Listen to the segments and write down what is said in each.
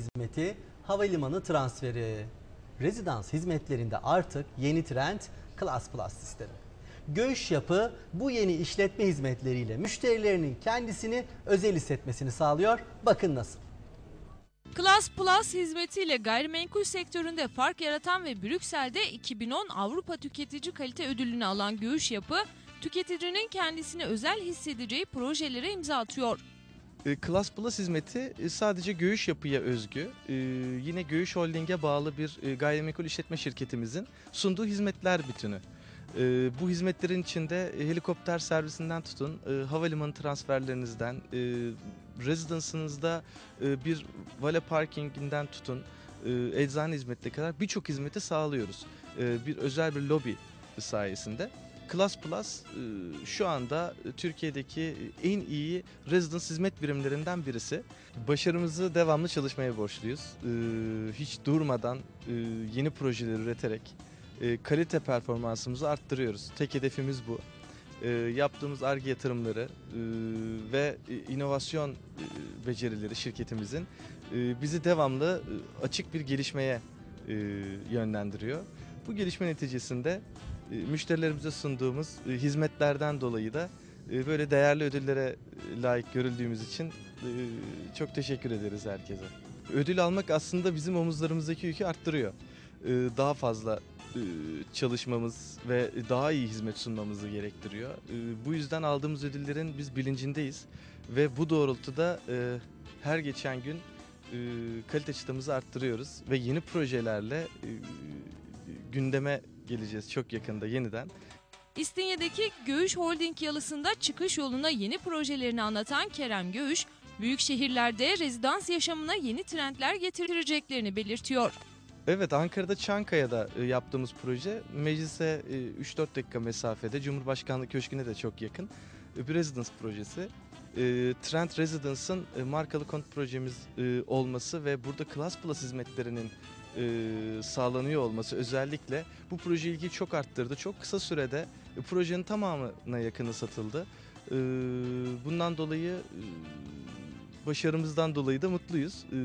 hizmeti havalimanı transferi. Rezidans hizmetlerinde artık yeni trend Class Plus sistemi. Göğüş yapı bu yeni işletme hizmetleriyle müşterilerinin kendisini özel hissetmesini sağlıyor. Bakın nasıl. Class Plus hizmetiyle gayrimenkul sektöründe fark yaratan ve Brüksel'de 2010 Avrupa Tüketici Kalite Ödülünü alan Göğüş Yapı, tüketicinin kendisini özel hissedeceği projelere imza atıyor. E, Class Plus hizmeti e, sadece Göğüş Yapı'ya özgü. E, Yine Göğüş Holding'e bağlı bir e, gayrimenkul işletme şirketimizin sunduğu hizmetler bütünü. E, Bu hizmetlerin içinde helikopter servisinden tutun, havalimanı transferlerinizden, e, residence'ınızda e, bir vale parkinginden tutun, e, eczane hizmetine kadar birçok hizmeti sağlıyoruz. Bir özel bir lobi sayesinde. Class Plus e, şu anda Türkiye'deki en iyi residence hizmet birimlerinden birisi. Başarımızı devamlı çalışmaya borçluyuz. E, Hiç durmadan e, yeni projeler üreterek kalite performansımızı arttırıyoruz. Tek hedefimiz bu. Yaptığımız ARGE yatırımları ve inovasyon becerileri şirketimizin bizi devamlı açık bir gelişmeye yönlendiriyor. Bu gelişme neticesinde müşterilerimize sunduğumuz e, hizmetlerden dolayı da e, böyle değerli ödüllere e, layık görüldüğümüz için e, çok teşekkür ederiz herkese. Ödül almak aslında bizim omuzlarımızdaki yükü arttırıyor. E, Daha fazla e, çalışmamız ve daha iyi hizmet sunmamızı gerektiriyor. E, Bu yüzden aldığımız ödüllerin biz bilincindeyiz ve bu doğrultuda e, her geçen gün e, kalite çıtamızı arttırıyoruz ve yeni projelerle e, gündeme geleceğiz çok yakında yeniden. İstinye'deki Göğüş Holding yalısında çıkış yoluna yeni projelerini anlatan Kerem Göğüş, büyük şehirlerde rezidans yaşamına yeni trendler getireceklerini belirtiyor. Evet Ankara'da Çankaya'da e, yaptığımız proje meclise e, 3-4 dakika mesafede Cumhurbaşkanlığı Köşkü'ne de çok yakın e, bir residence projesi. E, Trend Residence'ın e, markalı konut projemiz e, olması ve burada Class Plus hizmetlerinin e, sağlanıyor olması özellikle bu proje ilgiyi çok arttırdı. Çok kısa sürede e, projenin tamamına yakını satıldı. E, bundan dolayı e, başarımızdan dolayı da mutluyuz. E,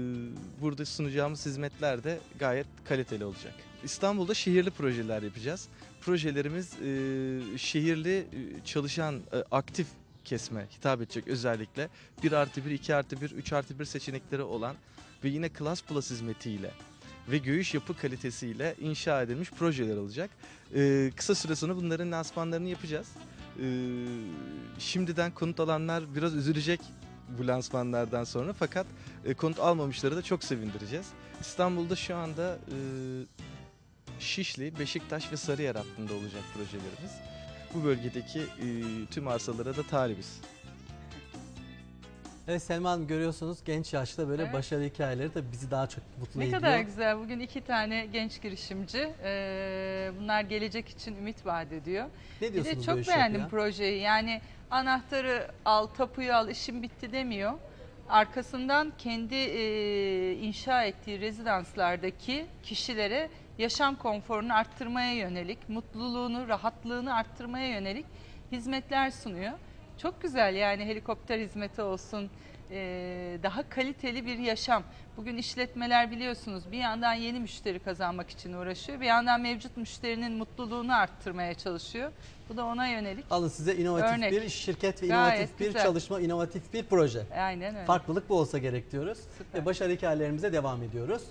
burada sunacağımız hizmetler de gayet kaliteli olacak. İstanbul'da şehirli projeler yapacağız. Projelerimiz e, şehirli e, çalışan e, aktif kesme hitap edecek özellikle 1 artı 1, 2 artı 1, 3 artı 1 seçenekleri olan ve yine Class Plus hizmetiyle ve göğüş yapı kalitesiyle inşa edilmiş projeler olacak. Ee, kısa süre sonra bunların lansmanlarını yapacağız. Ee, şimdiden konut alanlar biraz üzülecek bu lansmanlardan sonra fakat e, konut almamışları da çok sevindireceğiz. İstanbul'da şu anda e, Şişli, Beşiktaş ve Sarıyer hattında olacak projelerimiz. Bu bölgedeki e, tüm arsalara da talibiz. Evet Selma Hanım görüyorsunuz genç yaşta böyle Evet. başarı hikayeleri de bizi daha çok mutlu Ne ediyor. kadar güzel. Bugün iki tane genç girişimci. Ee, bunlar gelecek için ümit vaat ediyor. Ne Bir diyorsunuz de çok iş beğendim yapıya? projeyi. Yani anahtarı al, tapuyu al, işim bitti demiyor. Arkasından kendi e, inşa ettiği rezidanslardaki kişilere yaşam konforunu arttırmaya yönelik, mutluluğunu, rahatlığını arttırmaya yönelik hizmetler sunuyor. Çok güzel yani helikopter hizmeti olsun, e, daha kaliteli bir yaşam. Bugün işletmeler biliyorsunuz bir yandan yeni müşteri kazanmak için uğraşıyor, bir yandan mevcut müşterinin mutluluğunu arttırmaya çalışıyor. Bu da ona yönelik. Alın size inovatif Örnek. bir şirket ve Gayet inovatif bir güzel. çalışma, inovatif bir proje. Aynen öyle. Farklılık bu olsa gerek diyoruz. Süper. Ve başarı hikayelerimize devam ediyoruz.